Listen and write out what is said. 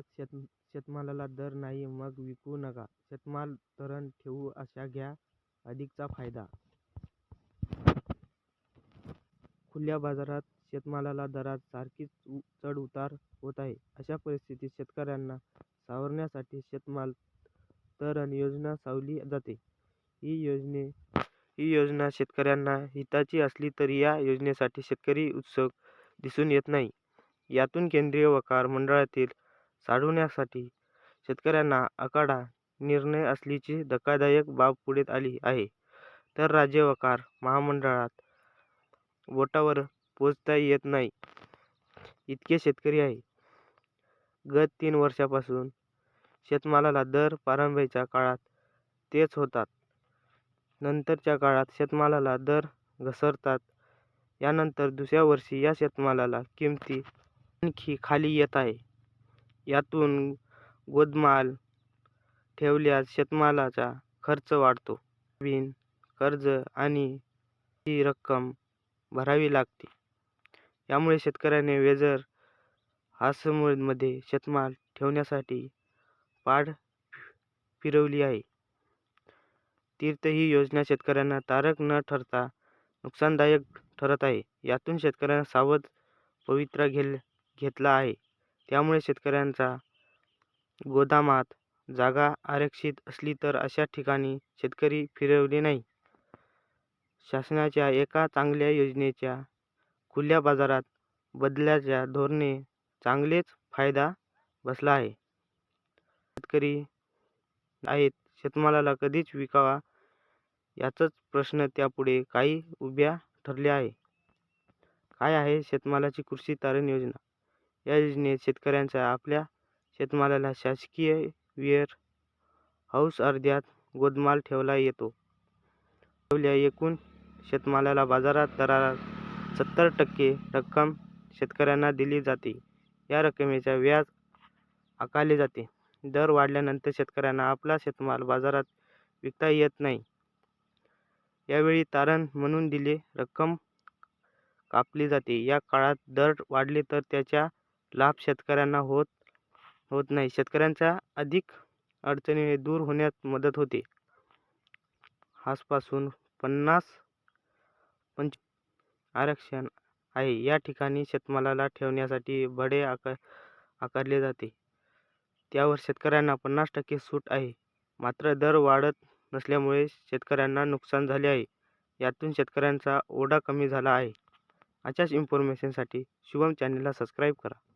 शेत शेतमालाला दर नाही मग विकू नका. शेतमाल तारण ठेवू असा घ्या अधिकचा फायदा. खुल्या बाजारात शेतमालाला दरात सारखीच चढ उतार होत आहे. अशा परिस्थितीत शेतकऱ्यांना सावरण्यासाठी शेतमाल तारण योजना सावली जाते. ही योजने ही योजना शेतकऱ्यांना हिताची असली तरी या योजनेसाठी शेतकरी उत्सुक दिसून येत नाही. यातून केंद्रीय वकार मंडळातील सोडवण्यासाठी शेतकऱ्यांना आखाडा निर्णय असल्याची धक्कादायक बाब पुढे आली आहे. तर राज्य वकार महामंडळात बोटावर पोचता येत नाही इतके शेतकरी आहे गत तीन वर्षांपासून शेतमालाला दर प्रारंभीच्या काळात तेच होतात. नंतरच्या काळात शेतमालाला दर घसरतात. यानंतर दुसऱ्या वर्षी या शेतमालाला किमती आणखी खाली येत आहे. यातून गोदामात ठेवल्यास शेतमालाचा खर्च वाढतो. नवीन कर्ज आणि ची रक्कम भरावी लागते. यामुळे शेतकऱ्याने वेजर हाऊसमध्ये शेतमाल ठेवण्यासाठी पाठ फिरवली आहे. तीर्थ ही योजना शेतकऱ्यांना तारक न ठरता नुकसानदायक ठरत आहे. यातून शेतकऱ्यांना सावध पवित्रा घेल घेतला आहे. त्यामुळे शेतकऱ्यांचा गोदामात जागा आरक्षित असली तर अशा ठिकाणी शेतकरी फिरवले नाही. शासनाच्या एका चांगल्या योजनेच्या खुल्या बाजारात बदलाच्या धोरणे चांगलेच फायदा बसला आहे. शेतकरी आहेत शेतमालाला कधीच विकावा याचाच प्रश्न त्यापुढे काही उभ्या ठरल्या आहे. काय आहे शेतमालाची कृषी तारण योजना? या योजनेत शेतकऱ्यांचा आपल्या शेतमालाला शासकीय वेअर हाऊस अर्ध्यात गोदामात ठेवता येतो. ठेवलेल्या एकूण शेतमालाला बाजार दरात सत्तर टक्के रक्कम शेतकऱ्यांना दिली जाते. या रकमेचा व्याज आकारले जाते. दर वाढल्यानंतर शेतकऱ्यांना आपला शेतमाल बाजारात विकता येत नाही. यावेळी तारण म्हणून दिली रक्कम कापली जाते. या काळात दर वाढले तर त्याच्या लाभ शेतकऱ्यांना होत होत नाही. शेतकऱ्यांच्या अधिक अडचणी दूर होण्यात मदत होते. आजपासून पन्नास पंच आरक्षण आहे. या ठिकाणी शेतमालाला ठेवण्यासाठी भाडे आकार आकारले जाते. त्यावर शेतकऱ्यांना पन्नास टक्के सूट आहे. मात्र दर वाढत नसल्यामुळे शेतकऱ्यांना नुकसान झाले आहे. यातून शेतकऱ्यांचा ओढा कमी झाला आहे. अशाच इन्फॉर्मेशनसाठी शुभम चॅनलला सबस्क्राईब करा.